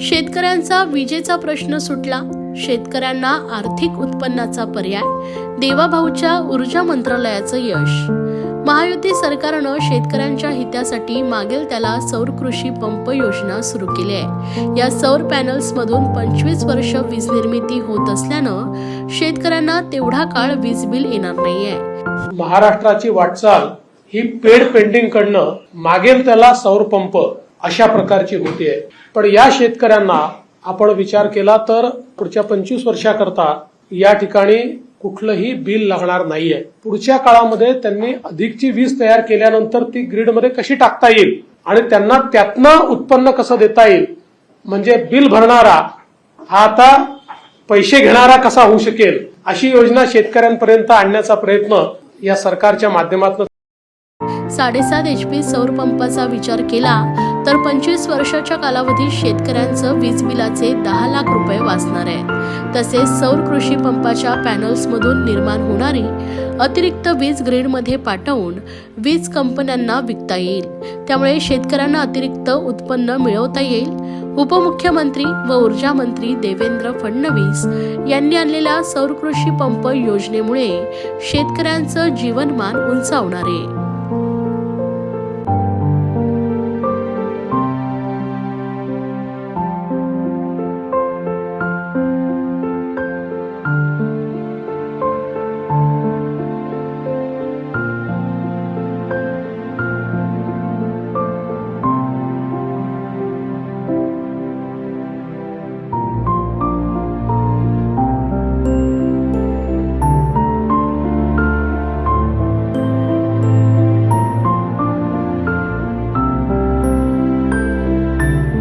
शेतकऱ्यांचा विजेचा प्रश्न सुटला. शेतकऱ्यांना आर्थिक उत्पन्नाचा पर्याय देवाभाऊच्या ऊर्जा मंत्रालयाचं यश. महायुती सरकारनं शेतकऱ्यांच्या हितासाठी मागेल त्याला सौर कृषी पंप योजना सुरू केली आहे. या सौर पॅनल्स मधून पंचवीस वर्ष वीज निर्मिती होत असल्यानं शेतकऱ्यांना तेवढा काळ वीज बिल येणार नाहीये. महाराष्ट्राची वाटचाल ही पेड पेंटिंग कडनं मागेल त्याला सौर पंप. अशा प्रकारची होतीये पण या शेतकऱ्यांना आपण विचार केला तर पुढच्या पंचवीस वर्षाकरता या ठिकाणी कुठलंही बिल लागणार नाहीये. पुढच्या काळामध्ये त्यांनी अधिकची वीज तयार केल्यानंतर ती ग्रीडमध्ये कशी टाकता येईल आणि त्यांना त्यातनं उत्पन्न कसं देता येईल म्हणजे बिल भरणारा हा आता पैसे घेणारा कसा होऊ शकेल अशी योजना शेतकऱ्यांपर्यंत आणण्याचा प्रयत्न या सरकारच्या माध्यमातून साडेसात एच पी सौर पंपाचा विचार केला तर पंचवीस वर्षाच्या कालावधीत शेतकऱ्यांचं वीज बिलाचे दहा लाख रुपये वाचणार आहेत. तसेच सौर कृषी पंपाच्या पॅनल्समधून निर्माण होणारी अतिरिक्त वीज ग्रीडमध्ये पाठवून वीज कंपन्यांना विकता येईल. त्यामुळे शेतकऱ्यांना अतिरिक्त उत्पन्न मिळवता येईल. उपमुख्यमंत्री व ऊर्जा मंत्री देवेंद्र फडणवीस यांनी आणलेल्या सौर कृषी पंप योजनेमुळे शेतकऱ्यांचं जीवनमान उंचावणार आहे.